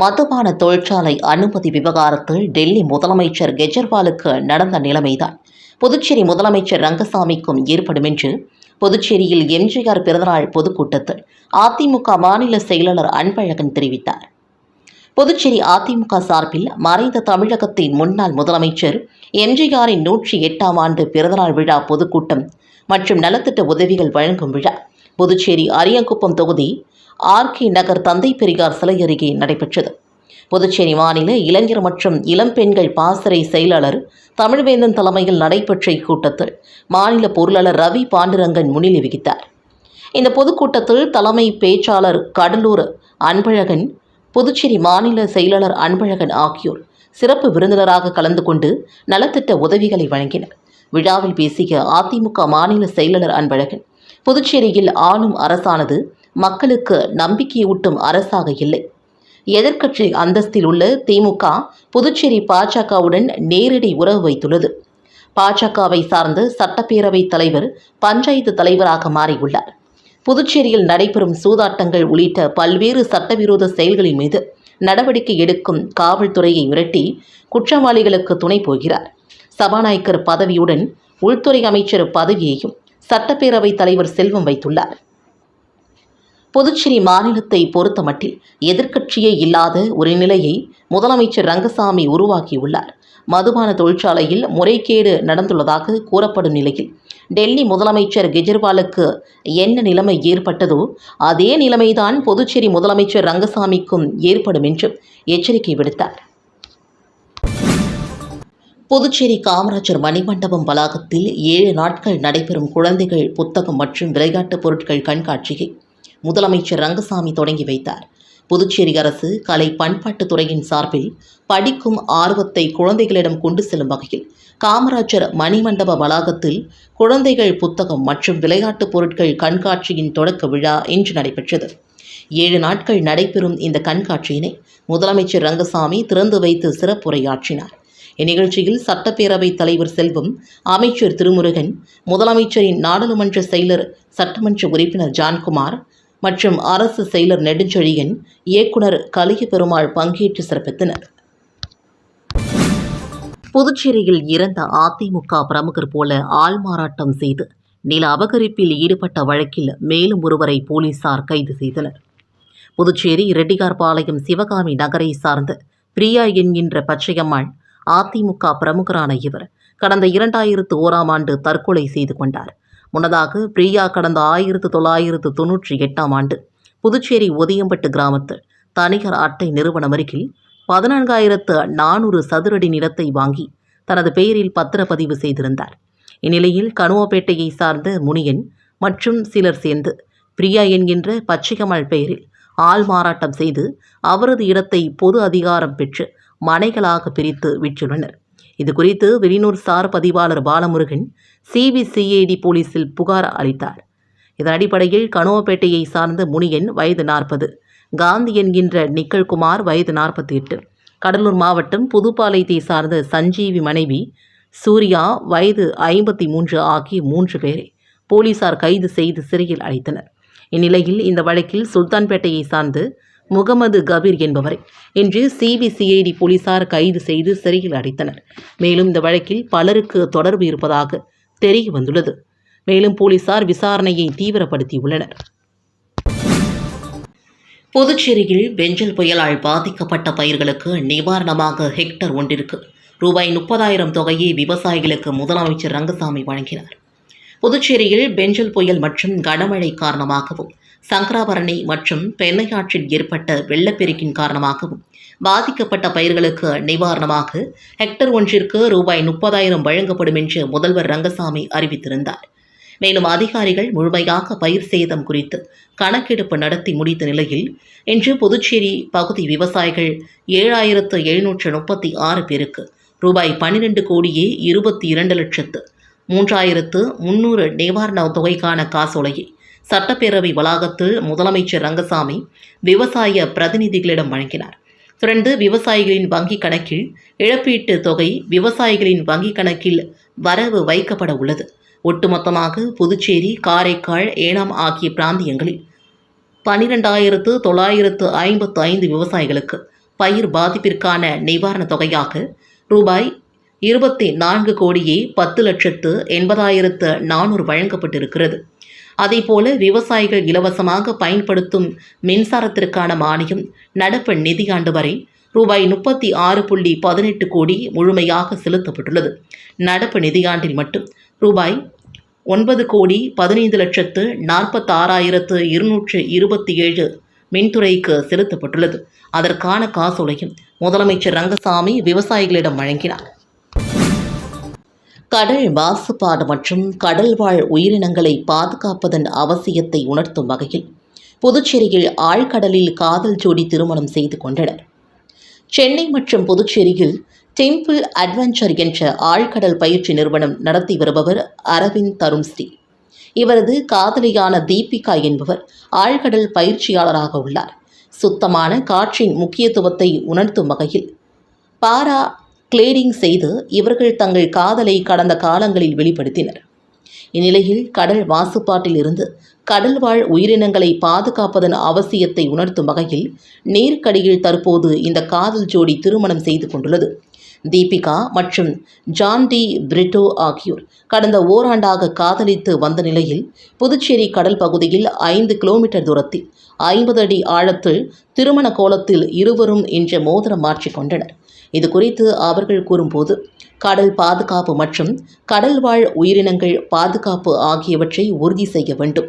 மதுபான தொழிற்சாலை அனுமதி விவகாரத்தில் டெல்லி முதலமைச்சர் கெஜ்ரிவாலுக்கு நடந்த நிலைமைதான். புதுச்சேரி முதலமைச்சர் ரங்கசாமிக்கும் ஏற்படும் என்று புதுச்சேரியில் எம்ஜிஆர் பிறந்தநாள் பொதுக்கூட்டத்தில் அதிமுக மாநில செயலாளர் அன்பழகன் தெரிவித்தார். புதுச்சேரி அதிமுக சார்பில் மறைந்த தமிழகத்தின் முன்னாள் முதலமைச்சர் எம்ஜிஆரின் நூற்றி எட்டாம் ஆண்டு பிறந்தநாள் விழா பொதுக்கூட்டம் மற்றும் நலத்திட்ட உதவிகள் வழங்கும் விழா. புதுச்சேரி அரியங்குப்பம் தொகுதி ஆர்கே நகர் தந்தை பெரியார் சிலை அருகே நடைபெற்றது. புதுச்சேரி மாநில இளைஞர் மற்றும் இளம்பெண்கள் பாசறை செயலாளர் தமிழ்வேந்தன் தலைமையில் நடைபெற்ற இக்கூட்டத்தில் மாநில பொருளாளர் ரவி பாண்டுரங்கன் முன்னிலை வகித்தார். இந்த பொதுக்கூட்டத்தில் தலைமை பேச்சாளர் கடலூர் அன்பழகன் புதுச்சேரி மாநில செயலாளர் அன்பழகன் ஆகியோர் சிறப்பு விருந்தினராக கலந்து கொண்டு நலத்திட்ட உதவிகளை வழங்கினர். விழாவில் பேசிய அதிமுக மாநில செயலாளர் அன்பழகன் புதுச்சேரியில் ஆளும் அரசானது மக்களுக்கு நம்பிக்கையூட்டும் அரசாக இல்லை. எதிர்க்கட்சி அந்தஸ்தில் உள்ள திமுக புதுச்சேரி பாஜகவுடன் நேரடி உறவு வைத்துள்ளது. பாஜகவை சார்ந்த சட்டப்பேரவைத் தலைவர் பஞ்சாயத்து தலைவராக மாறியுள்ளார். புதுச்சேரியில் நடைபெறும் சூதாட்டங்கள் உள்ளிட்ட பல்வேறு சட்டவிரோத செயல்களின் மீது நடவடிக்கை எடுக்கும் காவல்துறையை மிரட்டி குற்றவாளிகளுக்கு துணை போகிறார். சபாநாயகர் பதவியுடன் உள்துறை அமைச்சர் பதவியையும் சட்டப்பேரவைத் தலைவர் செல்வம் வைத்துள்ளார். புதுச்சேரி மாநிலத்தை பொறுத்தமட்டில் எதிர்க்கட்சியே இல்லாத ஒரு நிலையை முதலமைச்சர் ரங்கசாமி உருவாக்கியுள்ளார். மதுபான தொழிற்சாலையில் முறைகேடு நடந்துள்ளதாக கூறப்படும் நிலையில் டெல்லி முதலமைச்சர் கெஜ்ரிவாலுக்கு என்ன நிலைமை ஏற்பட்டதோ அதே நிலைமைதான் புதுச்சேரி முதலமைச்சர் ரங்கசாமிக்கும் ஏற்படும் என்றும் எச்சரிக்கை விடுத்தார். புதுச்சேரி காமராஜர் மணிமண்டபம் வளாகத்தில் ஏழு நாட்கள் நடைபெறும் குழந்தைகள் புத்தகம் மற்றும் விளையாட்டுப் பொருட்கள் கண்காட்சியை முதலமைச்சர் ரங்கசாமி தொடங்கி வைத்தார். புதுச்சேரி அரசு கலை பண்பாட்டுத் துறையின் சார்பில் படிக்கும் ஆர்வத்தை குழந்தைகளிடம் கொண்டு செல்லும் வகையில் காமராஜர் மணிமண்டப வளாகத்தில் குழந்தைகள் புத்தகம் மற்றும் விளையாட்டுப் பொருட்கள் கண்காட்சியின் தொடக்க விழா இன்று நடைபெற்றது. ஏழு நாட்கள் நடைபெறும் இந்த கண்காட்சியினை முதலமைச்சர் ரங்கசாமி திறந்து வைத்து சிறப்புரையாற்றினார். இந்நிகழ்ச்சியில் சட்டப்பேரவைத் தலைவர் செல்வம் அமைச்சர் திருமுருகன் முதலமைச்சரின் நாடாளுமன்ற செயலர் சட்டமன்ற உறுப்பினர் ஜான்குமார் மற்றும் அரசு செயலர் நெடுஞ்செழியன் இயக்குனர் கலிய பெருமாள் பங்கேற்று சிறப்பித்தனர். புதுச்சேரியில் இறந்த அதிமுக பிரமுகர் போல ஆள்மாறாட்டம் செய்து நில அபகரிப்பில் ஈடுபட்ட வழக்கில் மேலும் ஒருவரை போலீசார் கைது செய்தனர். புதுச்சேரி ரெட்டிகார்பாளையம் சிவகாமி நகரை சார்ந்த பிரியா என்கின்ற பச்சையம்மாள் அதிமுக பிரமுகரான இவர் கடந்த இரண்டாயிரத்து ஓராம் ஆண்டு தற்கொலை செய்து கொண்டார். முன்னதாக பிரியா கடந்த ஆயிரத்து தொள்ளாயிரத்து தொன்னூற்றி எட்டாம் ஆண்டு புதுச்சேரி ஒதியம்பட்டு கிராமத்தில் தனிகர் அட்டை நிறுவனம் அருகில் பதினான்காயிரத்து நானூறு சதுரடி நிலத்தை வாங்கி தனது பெயரில் பத்திரப்பதிவு செய்திருந்தார். இந்நிலையில் கனுவப்பேட்டையை சார்ந்த முனியன் மற்றும் சிலர் சேர்ந்து பிரியா என்கின்ற பச்சைக்கமல் பெயரில் ஆள் மாறாட்டம் செய்து அவரது இடத்தை பொது அதிகாரம் பெற்று மனைகளாக பிரித்து விற்றுள்ளனர். இது குறித்து வெளியூர் சார் பதிவாளர் பாலமுருகன் சிபிசிஐடி போலீசில் புகார் அளித்தார். இதன் அடிப்படையில் கனுவப்பேட்டையை சார்ந்த முனியன் வயது நாற்பது காந்தி என்கின்ற நிக்கல்குமார் வயது நாற்பத்தி எட்டு கடலூர் மாவட்டம் புதுப்பாளையத்தை சார்ந்த சஞ்சீவி மனைவி சூர்யா வயது ஐம்பத்தி மூன்று ஆகிய மூன்று பேரை போலீசார் கைது செய்து சிறையில் அடைத்தனர். இந்நிலையில் இந்த வழக்கில் சுல்தான்பேட்டையை சார்ந்து முகமது கபீர் என்பவரை. இன்று சிபிசிஐடி போலீசார் கைது செய்து சிறையில் அடைத்தனர். மேலும் இந்த வழக்கில் பலருக்கு தொடர்பு இருப்பதாக தெரிய வந்துள்ளது. மேலும் போலீசார் விசாரணையை தீவிரப்படுத்தியுள்ளனர். புதுச்சேரியில் பெஞ்சல் புயலால் பாதிக்கப்பட்ட பயிர்களுக்கு நிவாரணமாக ஹெக்டர் ஒன்றிற்கு ரூபாய் முப்பதாயிரம் தொகையை விவசாயிகளுக்கு முதலமைச்சர் ரங்கசாமி வழங்கினார். புதுச்சேரியில் பெஞ்சல் புயல் மற்றும் கனமழை காரணமாகவும் சங்கராபரணி மற்றும் பெண்ணையாற்றில் ஏற்பட்ட வெள்ளப்பெருக்கின் காரணமாகவும் பாதிக்கப்பட்ட பயிர்களுக்கு நிவாரணமாக ஹெக்டர் ஒன்றிற்கு ரூபாய் முப்பதாயிரம் வழங்கப்படும் என்று முதல்வர் ரங்கசாமி அறிவித்திருந்தார். மேலும் அதிகாரிகள் முழுமையாக பயிர் சேதம் குறித்து கணக்கெடுப்பு நடத்தி முடித்த நிலையில் இன்று புதுச்சேரி பகுதி விவசாயிகள் ஏழாயிரத்து எழுநூற்று முப்பத்தி ஆறு பேருக்கு ரூபாய் பன்னிரண்டு கோடியே இருபத்தி இரண்டு லட்சத்து மூன்றாயிரத்து முன்னூறு நிவாரண தொகைக்கான காசோலையை சட்டப்பேரவை வளாகத்தில் முதலமைச்சர் ரங்கசாமி விவசாய பிரதிநிதிகளிடம் வழங்கினார். தொடர்ந்து விவசாயிகளின் வங்கிக் கணக்கில் இழப்பீட்டு தொகை விவசாயிகளின் வங்கிக் கணக்கில் வரவு வைக்கப்பட உள்ளது. ஒட்டுமொத்தமாக புதுச்சேரி காரைக்கால் ஏனாம் ஆகிய பிராந்தியங்களில் பனிரெண்டாயிரத்து தொள்ளாயிரத்து ஐம்பத்து ஐந்து விவசாயிகளுக்கு பயிர் பாதிப்பிற்கான நிவாரணத் தொகையாக ரூபாய் இருபத்தி நான்கு கோடியே பத்து லட்சத்து எண்பதாயிரத்து நானூறு வழங்கப்பட்டிருக்கிறது. அதேபோல விவசாயிகள் இலவசமாக பயன்படுத்தும் மின்சாரத்திற்கான மானியம் நடப்பு நிதியாண்டு வரை ரூபாய் முப்பத்தி ஆறு புள்ளி பதினெட்டு கோடி முழுமையாக செலுத்தப்பட்டுள்ளது. நடப்பு நிதியாண்டில் மட்டும் ரூபாய் ஒன்பது கோடி பதினைந்து லட்சத்து நாற்பத்தாறாயிரத்து இருநூற்று இருபத்தி ஏழு மின்துறைக்கு செலுத்தப்பட்டுள்ளது. அதற்கான காசோலையும் முதலமைச்சர் ரங்கசாமி விவசாயிகளிடம் வழங்கினார். கடல் மாசுபாடு மற்றும் கடல்வாழ் உயிரினங்களை பாதுகாப்பதன் அவசியத்தை உணர்த்தும் வகையில் புதுச்சேரியில் ஆழ்கடலில் காதல் ஜோடி திருமணம் செய்து கொண்டனர். சென்னை மற்றும் புதுச்சேரியில் டெம்பிள் அட்வென்ச்சர் என்ற ஆழ்கடல் பயிற்சி நிறுவனம் நடத்தி வருபவர் அரவிந்த் தருண்ஸ்ரீ. இவரது காதலியான தீபிகா என்பவர் ஆழ்கடல் பயிற்சியாளராக உள்ளார். சுத்தமான காற்றின் முக்கியத்துவத்தை உணர்த்தும் வகையில் பாரா கிளேரிங் செய்து இவர்கள் தங்கள் காதலை கடந்த காலங்களில் வெளிப்படுத்தினர். இந்நிலையில் கடல் மாசுபாட்டில் இருந்து கடல்வாழ் உயிரினங்களை பாதுகாப்பதன் அவசியத்தை உணர்த்தும் வகையில் நீர்க்கடியில் தற்போது இந்த காதல் ஜோடி திருமணம் செய்து கொண்டுள்ளது. தீபிகா மற்றும் ஜான் டி பிரிட்டோ ஆகியோர் கடந்த ஓராண்டாக காதலித்து வந்த நிலையில் புதுச்சேரி கடல் பகுதியில் ஐந்து கிலோமீட்டர் தூரத்தில் ஐம்பது அடி ஆழத்தில் திருமண கோலத்தில் இருவரும் இன்று மோதிரம் மாற்றிக் கொண்டனர். இது குறித்து அவர்கள் கூறும்போது கடல் பாதுகாப்பு மற்றும் கடல்வாழ் உயிரினங்கள் பாதுகாப்பு ஆகியவற்றை உறுதி செய்ய வேண்டும்.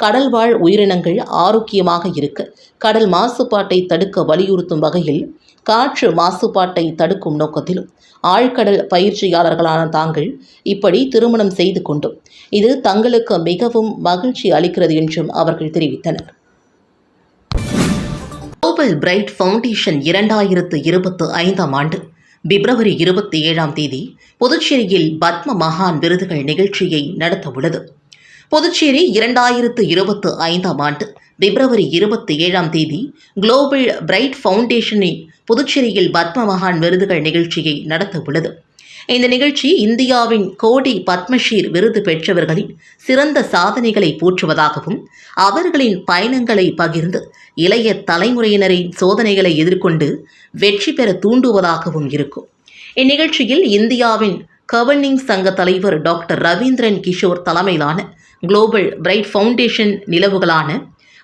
கடல்வாழ் உயிரினங்கள் ஆரோக்கியமாக இருக்க கடல் மாசுபாட்டை தடுக்க வலியுறுத்தும் வகையில் காற்று மாசுபாட்டை தடுக்கும் நோக்கத்திலும் ஆழ்கடல் பயிற்சியாளர்களான தாங்கள் இப்படி திருமணம் செய்து கொண்டும் இது தங்களுக்கு மிகவும் மகிழ்ச்சி அளிக்கிறது என்றும் அவர்கள் தெரிவித்தனர். குளோபல் பிரைட் ஃபவுண்டேஷன் இரண்டாயிரத்து இருபத்து ஐந்தாம் ஆண்டு. பிப்ரவரி இருபத்தி ஏழாம் தேதி புதுச்சேரியில் பத்ம மகான் விருதுகள் நிகழ்ச்சியை நடத்தவுள்ளது புதுச்சேரி இரண்டாயிரத்து இருபத்து ஐந்தாம் ஆண்டு பிப்ரவரி இருபத்தி ஏழாம் தேதி குளோபல் பிரைட் ஃபவுண்டேஷனின் புதுச்சேரியில் பத்ம மகான் விருதுகள் நிகழ்ச்சியை நடத்தவுள்ளது இந்த நிகழ்ச்சி இந்தியாவின் கோடி பத்மஷீர் விருது பெற்றவர்களின் சிறந்த சாதனைகளை போற்றுவதாகவும் அவர்களின் பயணங்களை பகிர்ந்து இளைய தலைமுறையினரின் சோதனைகளை எதிர்கொண்டு வெற்றி பெற தூண்டுவதாகவும் இருக்கும். இந்நிகழ்ச்சியில் இந்தியாவின் கவர்னிங் சங்க தலைவர் டாக்டர் ரவீந்திரன் கிஷோர் தலைமையிலான குளோபல் பிரைட் ஃபவுண்டேஷன் நிலவுகளான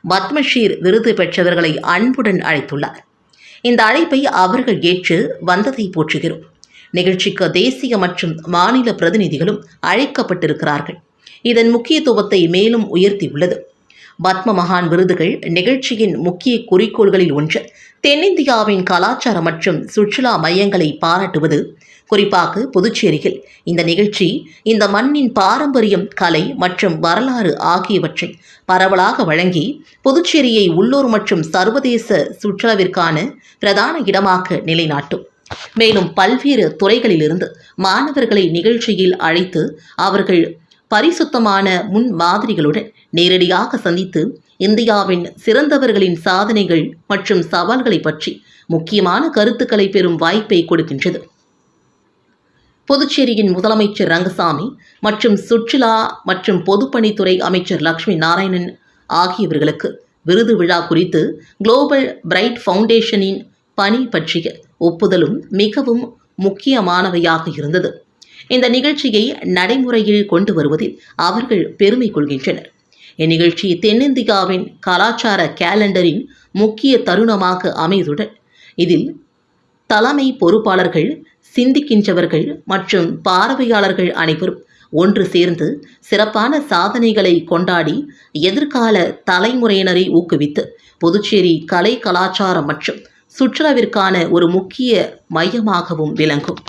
பத்மஷீர் விருது பெற்றவர்களை அன்புடன் அழைத்துள்ளார். இந்த அழைப்பை அவர்கள் ஏற்று வந்ததை போற்றுகிறோம். நிகழ்ச்சிக்கு தேசிய மற்றும் மாநில பிரதிநிதிகளும் அழைக்கப்பட்டிருக்கிறார்கள். இதன் முக்கியத்துவத்தை மேலும் உயர்த்தியுள்ளது. பத்ம மகான் விருதுகள் நிகழ்ச்சியின் முக்கிய குறிக்கோள்களில் ஒன்று. தென்னிந்தியாவின் கலாச்சார மற்றும் சுற்றுலா மையங்களை பாராட்டுவது. குறிப்பாக புதுச்சேரியில் இந்த நிகழ்ச்சி இந்த மண்ணின் பாரம்பரியம் கலை மற்றும் வரலாறு ஆகியவற்றை பரவலாக வழங்கி புதுச்சேரியை உள்ளூர் மற்றும் சர்வதேச சுற்றுலாவிற்கான பிரதான இடமாக நிலைநாட்டும். மேலும் பல்வேறு துறைகளிலிருந்து மாணவர்களை நிகழ்ச்சியில் அழைத்து அவர்கள் பரிசுத்தமான முன் மாதிரிகளுடன் நேரடியாக சந்தித்து இந்தியாவின் சிறந்தவர்களின் சாதனைகள் மற்றும் சவால்களை பற்றி முக்கியமான கருத்துக்களை பெறும் வாய்ப்பை கொடுக்கின்றது. புதுச்சேரியின் முதலமைச்சர் ரங்கசாமி மற்றும் சுற்றுலா மற்றும் பொதுப்பணித்துறை அமைச்சர் லக்ஷ்மி நாராயணன் ஆகியவர்களுக்கு விருது விழா குறித்து குளோபல் பிரைட் ஃபவுண்டேஷனின் பணி பற்றிய ஒப்புதலும் மிகவும் முக்கியமானவையாக இருந்தது. இந்த நிகழ்ச்சியை நடைமுறையில் கொண்டு வருவதில் அவர்கள் பெருமை கொள்கின்றனர். இந்நிகழ்ச்சி தென்னிந்தியாவின் கலாச்சார கேலண்டரின் முக்கிய தருணமாக அமைதுடன் இதில் தலைமை பொறுப்பாளர்கள் சிந்திக்கின்றவர்கள் மற்றும் பார்வையாளர்கள் அனைவரும் ஒன்று சேர்ந்து சிறப்பான சாதனைகளை கொண்டாடி எதிர்கால தலைமுறையினரை ஊக்குவித்து புதுச்சேரி கலை கலாச்சாரம் மற்றும் சுற்றுலாவிற்கான ஒரு முக்கிய மையமாகவும் விளங்கும்.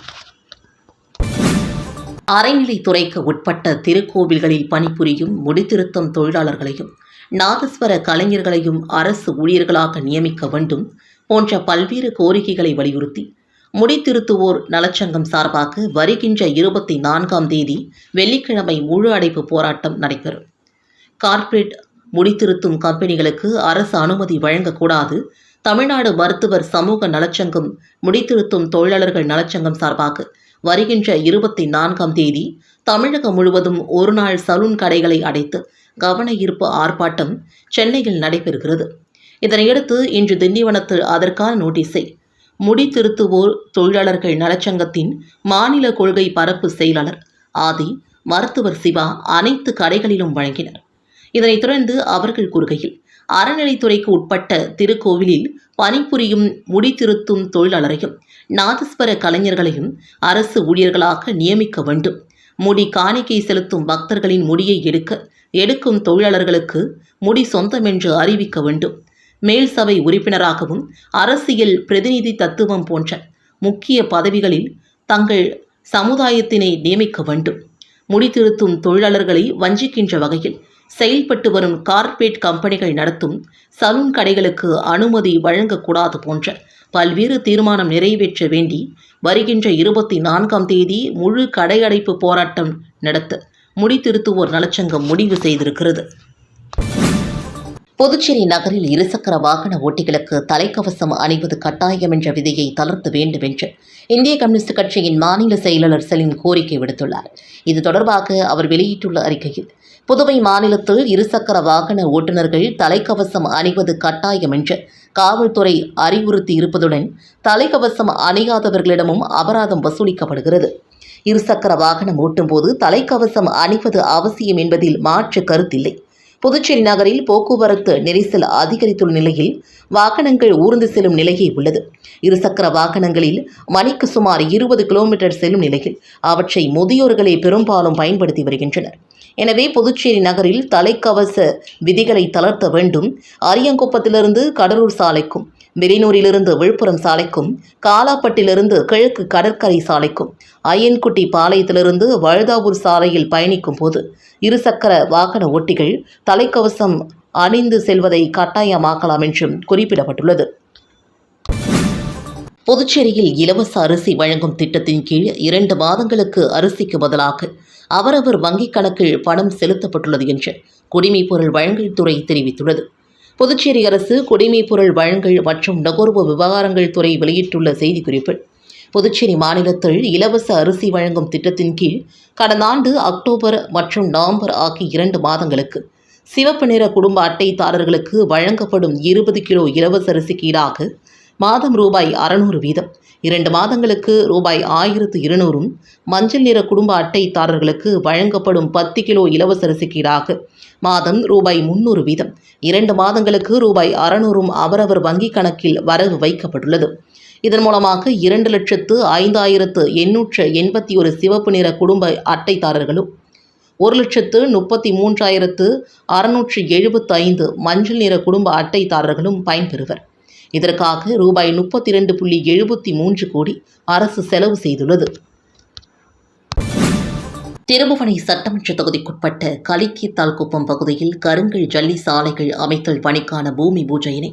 அறநிலைத்துறைக்கு உட்பட்ட திருக்கோவில்களில் பணிபுரியும் முடித்திருத்தம் தொழிலாளர்களையும் நாதஸ்வர கலைஞர்களையும் அரசு ஊழியர்களாக நியமிக்க வேண்டும் போன்ற பல்வேறு கோரிக்கைகளை வலியுறுத்தி முடித்திருத்துவோர் நலச்சங்கம் சார்பாக வருகின்ற இருபத்தி நான்காம் தேதி வெள்ளிக்கிழமை முழு அடைப்பு போராட்டம் நடைபெறும். கார்ப்பரேட் முடித்திருத்தும் கம்பெனிகளுக்கு அரசு அனுமதி வழங்கக்கூடாது. தமிழ்நாடு மருத்துவர் சமூக நலச்சங்கம் முடித்திருத்தும் தொழிலாளர்கள் நலச்சங்கம் சார்பாக வருகின்ற இருபத்தி நான்காம் தேதி தமிழகம் முழுவதும் ஒருநாள் சலூன் கடைகளை அடைத்து கவன ஈர்ப்பு ஆர்ப்பாட்டம் சென்னையில் நடைபெறுகிறது. இதனையடுத்து இன்று திண்டிவனத்தில் அதற்கான நோட்டீஸை முடித்திருத்துவோர் தொழிலாளர்கள் நலச்சங்கத்தின் மாநில கொள்கை பரப்பு செயலாளர் ஆதி மருத்துவர் சிவா அனைத்து கடைகளிலும் வழங்கினர். இதனைத் தொடர்ந்து அவர்கள் கூறுகையில் அறநிலைத்துறைக்கு உட்பட்ட திருக்கோவிலில் பணிபுரியும் முடித்திருத்தும் தொழிலாளரையும் நாதஸ்வர கலைஞர்களையும் அரசு ஊழியர்களாக நியமிக்க வேண்டும். முடி காணிக்கை செலுத்தும் பக்தர்களின் முடியை எடுக்க எடுக்கும் தொழிலாளர்களுக்கு முடி சொந்தம் என்று அறிவிக்க வேண்டும். மேல் சபை உறுப்பினராகவும் அரசியல் பிரதிநிதி தத்துவம் போன்ற முக்கிய பதவிகளில் தங்கள் சமுதாயத்தினை நியமிக்க வேண்டும். முடித்திருத்தும் தொழிலாளர்களை வஞ்சிக்கின்ற வகையில் செயல்பட்டு வரும் கார்ப்பரேட் கம்பெனிகள் நடத்தும் சலூன் கடைகளுக்கு அனுமதி வழங்கக்கூடாது போன்ற பல்வேறு தீர்மானம் நிறைவேற்ற வேண்டி வருகின்ற இருபத்தி நான்காம் தேதி முழு கடையடைப்பு போராட்டம் நடத்த முடித்திருத்துவோர் நலச்சங்கம் முடிவு செய்திருக்கிறது. புதுச்சேரி நகரில் இருசக்கர வாகன ஓட்டிகளுக்கு தலைக்கவசம் அணிவது கட்டாயம் என்ற விதியை தளர்த்த வேண்டும் என்று இந்திய கம்யூனிஸ்ட் கட்சியின் மாநில செயலாளர் செலின் கோரிக்கை விடுத்துள்ளார். இது தொடர்பாக அவர் வெளியிட்டுள்ள அறிக்கையில் புதுவை மாநிலத்தில் இருசக்கர வாகன ஓட்டுநர்கள் தலைக்கவசம் அணிவது கட்டாயம் என்று காவல்துறை அறிவுறுத்தி இருப்பதுடன் தலைக்கவசம் அணியாதவர்களிடமும் அபராதம் வசூலிக்கப்படுகிறது. இருசக்கர வாகனம் ஓட்டும்போது தலைக்கவசம் அணிவது அவசியம் என்பதில் மாற்று கருத்தில்லை. புதுச்சேரி நகரில் போக்குவரத்து நெரிசல் அதிகரித்துள்ள நிலையில் வாகனங்கள் ஊர்ந்து செல்லும் நிலையே உள்ளது. இருசக்கர வாகனங்களில் மணிக்கு சுமார் இருபது கிலோமீட்டர் செல்லும் நிலையில் அவற்றை முதியோர்களே பெரும்பாலும் பயன்படுத்தி வருகின்றனர். எனவே புதுச்சேரி நகரில் தலைக்கவச விதிகளை தளர்த்த வேண்டும். அரியங்குப்பத்திலிருந்து கடலூர் சாலைக்கும் வெளிநூரிலிருந்து விழுப்புரம் சாலைக்கும் காலாப்பட்டிலிருந்து கிழக்கு கடற்கரை சாலைக்கும் அய்யன்குட்டி பாளையத்திலிருந்து வழுதாவூர் சாலையில் பயணிக்கும் போது இருசக்கர வாகன ஓட்டிகள் தலைக்கவசம் அணிந்து செல்வதை கட்டாயமாக்கலாம் என்றும் குறிப்பிடப்பட்டுள்ளது. புதுச்சேரியில் இலவச அரிசி வழங்கும் திட்டத்தின் கீழ் இரண்டு மாதங்களுக்கு அரிசிக்கு பதிலாக அவரவர் வங்கிக் கணக்கில் பணம் செலுத்தப்பட்டுள்ளது என்று குடிமைப் பொருள் வழங்கல் துறை தெரிவித்துள்ளது. புதுச்சேரி அரசு குடிமைப் பொருள் வழங்கல் மற்றும் நுகர்வு விவகாரங்கள் துறை வெளியிட்டுள்ள செய்திக்குறிப்பில் புதுச்சேரி மாநிலத்தில் இலவச அரிசி வழங்கும் திட்டத்தின் கீழ் கடந்த ஆண்டு அக்டோபர் மற்றும் நவம்பர் ஆகிய இரண்டு மாதங்களுக்கு சிவப்பு நிற குடும்ப அட்டைதாரர்களுக்கு வழங்கப்படும் இருபது கிலோ இலவச அரிசிக்கு ஈடாக மாதம் ரூபாய் அறநூறு வீதம். இரண்டு மாதங்களுக்கு ரூபாய் ஆயிரத்து இருநூறும் மஞ்சள் நிற குடும்ப அட்டைதாரர்களுக்கு வழங்கப்படும் பத்து கிலோ இலவச அரிசிக்கு மாதம் ரூபாய் முன்னூறு வீதம். இரண்டு மாதங்களுக்கு ரூபாய் அறநூறும் அவரவர் வங்கிக் கணக்கில் வரவு வைக்கப்பட்டுள்ளது. இதன் மூலமாக இரண்டு லட்சத்து ஐந்தாயிரத்து எண்ணூற்று எண்பத்தி ஒரு சிவப்பு நிற குடும்ப அட்டைதாரர்களும் ஒரு லட்சத்து முப்பத்தி மூன்றாயிரத்து அறுநூற்று எழுபத்தைந்து மஞ்சள் நிற குடும்ப அட்டைதாரர்களும் பயன்பெறுவர். இதற்காக ரூபாய் முப்பத்தி இரண்டு புள்ளி எழுபத்தி மூன்று கோடி அரசு செலவு செய்துள்ளது. திருபுவனை சட்டமன்ற தொகுதிக்குட்பட்ட கலிக்கித்தால் குப்பம் பகுதியில் கருங்கல் ஜல்லி சாலைகள் அமைத்தல் பணிக்கான பூமி பூஜையினை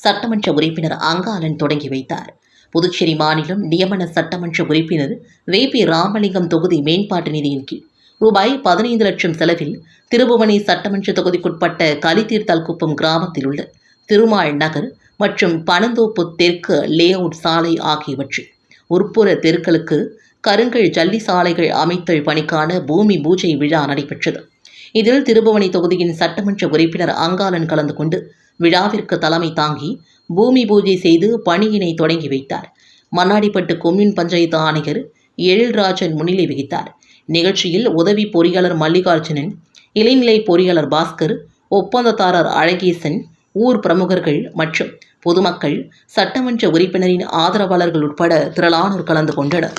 சட்டமன்ற உறுப்பினர் அங்காளன் தொடங்கி வைத்தார். புதுச்சேரி மாநிலம் நியமன சட்டமன்ற உறுப்பினர் வே. பி. ராமலிங்கம் தொகுதி மேம்பாட்டு நிதியின் கீழ் ரூபாய் பதினைந்து லட்சம் செலவில் திருபுவனை சட்டமன்ற தொகுதிக்குட்பட்ட கலித்தீர்த்தால் குப்பம் கிராமத்தில் உள்ள திருமால் நகர் மற்றும் பனந்தோப்பு தெற்கு லேஅவுட் சாலை ஆகியவற்றில். உட்புற தெருக்களுக்கு கருங்கல் ஜல்லி சாலைகள் அமைத்தல் பணிக்கான பூமி பூஜை விழா நடைபெற்றது. இதில் திருபுவனை தொகுதியின் சட்டமன்ற உறுப்பினர் அங்காளன் கலந்து கொண்டு விழாவிற்கு தலைமை தாங்கி பூமி பூஜை செய்து பணியினை தொடங்கி வைத்தார். மண்ணாடிப்பட்டு கொம்யூன் பஞ்சாயத்து ஆணையர் எழில்ராஜன் முன்னிலை வகித்தார். நிகழ்ச்சியில் உதவி பொறியாளர் மல்லிகார்ஜுனன் இளைநிலை பொறியாளர் பாஸ்கர் ஒப்பந்ததாரர் அழகேசன் ஊர் பிரமுகர்கள் மற்றும் பொதுமக்கள் சட்டமன்ற உறுப்பினரின் ஆதரவாளர்கள் உட்பட திரளானோர் கலந்து கொண்டனர்.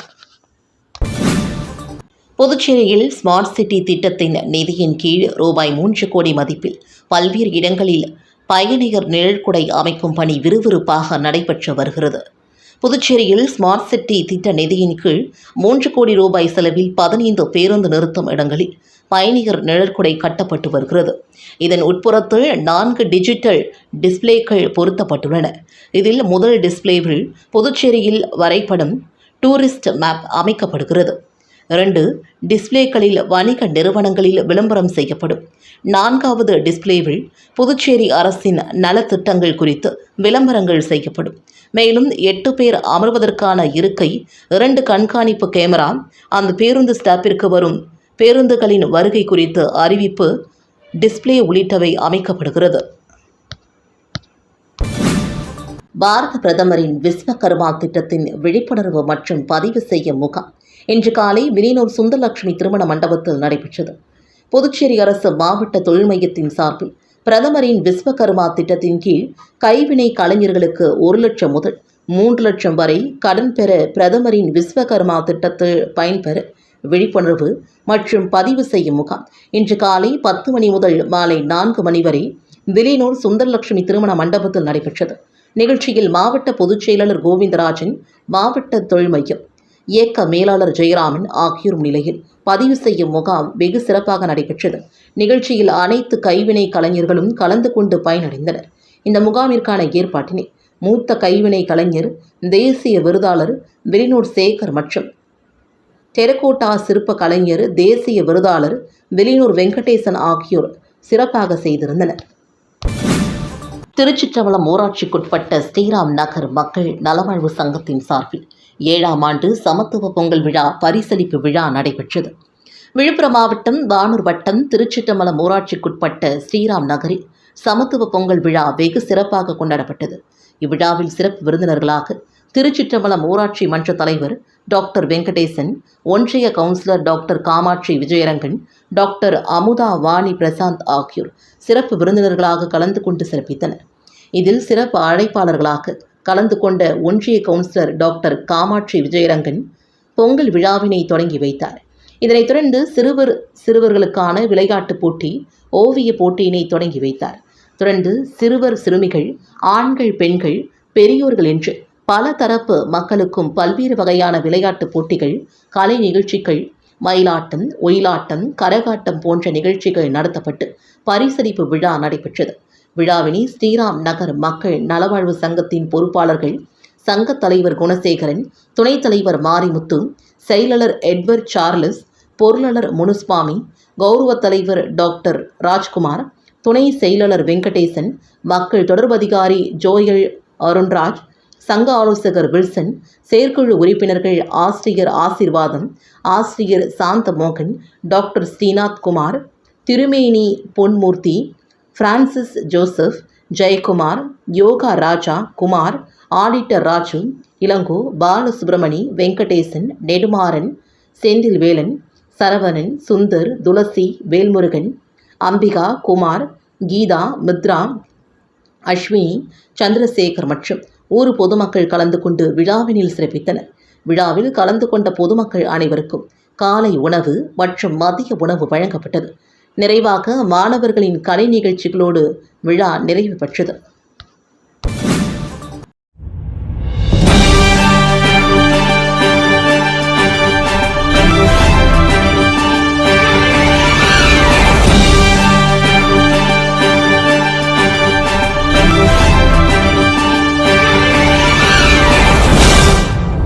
புதுச்சேரியில் ஸ்மார்ட் சிட்டி திட்டத்தின் நிதியின் கீழ் ரூபாய் மூன்று கோடி மதிப்பில் பல்வேறு இடங்களில் பயணியர் நிழற்குடை அமைக்கும் பணி விறுவிறுப்பாக நடைபெற்று வருகிறது. புதுச்சேரியில் ஸ்மார்ட் சிட்டி திட்ட நிதியின் கீழ் மூன்று கோடி ரூபாய் செலவில் பதினைந்து பேருந்து நிறுத்தும் இடங்களில் பயணியர் நிழற்குடை கட்டப்பட்டு வருகிறது. இதன் உட்புறத்தில் நான்கு டிஜிட்டல் டிஸ்பிளேக்கள் பொருத்தப்பட்டுள்ளன. இதில் முதல் டிஸ்ப்ளேவில் புதுச்சேரியில் வரைபடம் டூரிஸ்ட் மேப் அமைக்கப்படுகிறது. இரண்டு டிஸ்பிளேக்களில் வணிக நிறுவனங்களில் விளம்பரம் செய்யப்படும். நான்காவது டிஸ்பிளேவில் புதுச்சேரி அரசின் நலத்திட்டங்கள் குறித்து விளம்பரங்கள் செய்யப்படும். மேலும் எட்டு பேர் அமர்வதற்கான இருக்கை இரண்டு கண்காணிப்பு கேமரா அந்த பேருந்து ஸ்டாப்பிற்கு வரும் பேருந்துகளின் வருகை குறித்து அறிவிப்பு டிஸ்பிளே உள்ளிட்டவை அமைக்கப்படுகிறது. பாரத பிரதமரின் விஸ்வகர்மா திட்டத்தின் விழிப்புணர்வு மற்றும் பதிவு செய்யும் முகாம் இன்று காலை விலினூர் சுந்தரலட்சுமி திருமண மண்டபத்தில் நடைபெற்றது. புதுச்சேரி அரசு மாவட்ட தொழில் மையத்தின் சார்பில் பிரதமரின் விஸ்வகர்மா திட்டத்தின் கீழ் கைவினை கலைஞர்களுக்கு ஒரு லட்சம் முதல் மூன்று லட்சம் வரை கடன் பெற பிரதமரின் விஸ்வகர்மா திட்டத்தில் பயன்பெற விழிப்புணர்வு மற்றும் பதிவு செய்யும் முகாம். இன்று காலை பத்து மணி முதல் மாலை நான்கு மணி வரை விலினூர் சுந்தரலட்சுமி திருமண மண்டபத்தில் நடைபெற்றது. நிகழ்ச்சியில் மாவட்ட பொதுச் செயலாளர் கோவிந்தராஜன் மாவட்ட தொழில் மையம் இயக்க மேலாளர் ஜெயராமன் ஆகியோர் நிலையில் பதிவு செய்யும் முகாம் வெகு சிறப்பாக நடைபெற்றது. நிகழ்ச்சியில் அனைத்து கைவினை கலைஞர்களும் கலந்து கொண்டு பயனடைந்தனர். இந்த முகாமிற்கான ஏற்பாட்டினை மூத்த கைவினை கலைஞர் தேசிய விருதாளர் வெளிநூர் சேகர் மற்றும் டெரகோட்டா சிற்ப கலைஞர் தேசிய விருதாளர் வெளியூர் வெங்கடேசன் ஆகியோர் சிறப்பாக செய்திருந்தனர். திருச்சிற்றம்பலம் ஊராட்சிக்குட்பட்ட ஸ்ரீராம் நகர் மக்கள் நலவாழ்வு சங்கத்தின் சார்பில் ஏழாம் ஆண்டு சமத்துவ பொங்கல் விழா பரிசளிப்பு விழா நடைபெற்றது. விழுப்புரம் மாவட்டம் வானூர் வட்டம் திருச்சிற்றம்பலம் ஊராட்சிக்குட்பட்ட ஸ்ரீராம் நகரில் சமத்துவ பொங்கல் விழா வெகு சிறப்பாக கொண்டாடப்பட்டது. இவ்விழாவில் சிறப்பு விருந்தினர்களாக திருச்சிற்றம்பலம் ஊராட்சி மன்ற தலைவர் டாக்டர் வெங்கடேசன் ஒன்றிய councillor doctor Kamatchi Vijayarangan doctor Amudha Vani Prasanth ஆகியோர் சிறப்பு விருந்தினர்களாக கலந்து கொண்டு சிறப்பித்தனர். இதில் சிறப்பு அழைப்பாளர்களாக கலந்து கொண்ட ஒன்றிய கவுன்சிலர் டாக்டர் காமாட்சி விஜயரங்கன் பொங்கல் விழாவினை தொடங்கி வைத்தார். இதனைத் தொடர்ந்து சிறுவர் சிறுவர்களுக்கான விளையாட்டுப் போட்டி ஓவிய போட்டியினை தொடங்கி வைத்தார். தொடர்ந்து சிறுவர் சிறுமிகள் ஆண்கள் பெண்கள் பெரியோர்கள் என்று பல தரப்பு மக்களுக்கும் பல்வேறு வகையான விளையாட்டுப் போட்டிகள் கலை நிகழ்ச்சிகள் மயிலாட்டம் ஒயிலாட்டம் கரகாட்டம் போன்ற நிகழ்ச்சிகள் நடத்தப்பட்டு பரிசளிப்பு விழா நடைபெற்றது. விழாவினை ஸ்ரீராம் நகர் மக்கள் நலவாழ்வு சங்கத்தின் பொறுப்பாளர்கள் சங்கத் தலைவர் குணசேகரன் துணைத் தலைவர் மாரிமுத்து செயலாளர் எட்வர்ட் சார்லஸ் பொருளாளர் முனுஸ்வாமி கௌரவ தலைவர் டாக்டர் ராஜ்குமார் துணை செயலாளர் வெங்கடேசன் மக்கள் தொடர்பு அதிகாரி ஜோயல் அருண்ராஜ் சங்க ஆலோசகர் வில்சன் செயற்குழு உறுப்பினர்கள் ஆசிரியர் ஆசிர்வாதம் ஆசிரியர் சாந்த மோகன் doctor Srinath Kumar Thirumeni Ponmoorthy Francis Joseph Jayakumar Yoga Raja Kumar auditor Raju Ilango Balasubramani Venkatesan Nedumaran Senthilvelan Saravanan Sundar Thulasi Velmurugan Ambika Kumar Geetha Mithra Ashwini Chandrasekar மற்றும் ஊர் பொதுமக்கள் கலந்து கொண்டு விழாவினில் சிறப்பித்தனர். விழாவில் கலந்து கொண்ட பொதுமக்கள் அனைவருக்கும் காலை உணவு மற்றும் மதிய உணவு வழங்கப்பட்டது. நிறைவாக மாணவர்களின் கலை நிகழ்ச்சிகளோடு விழா நிறைவு பெற்றது.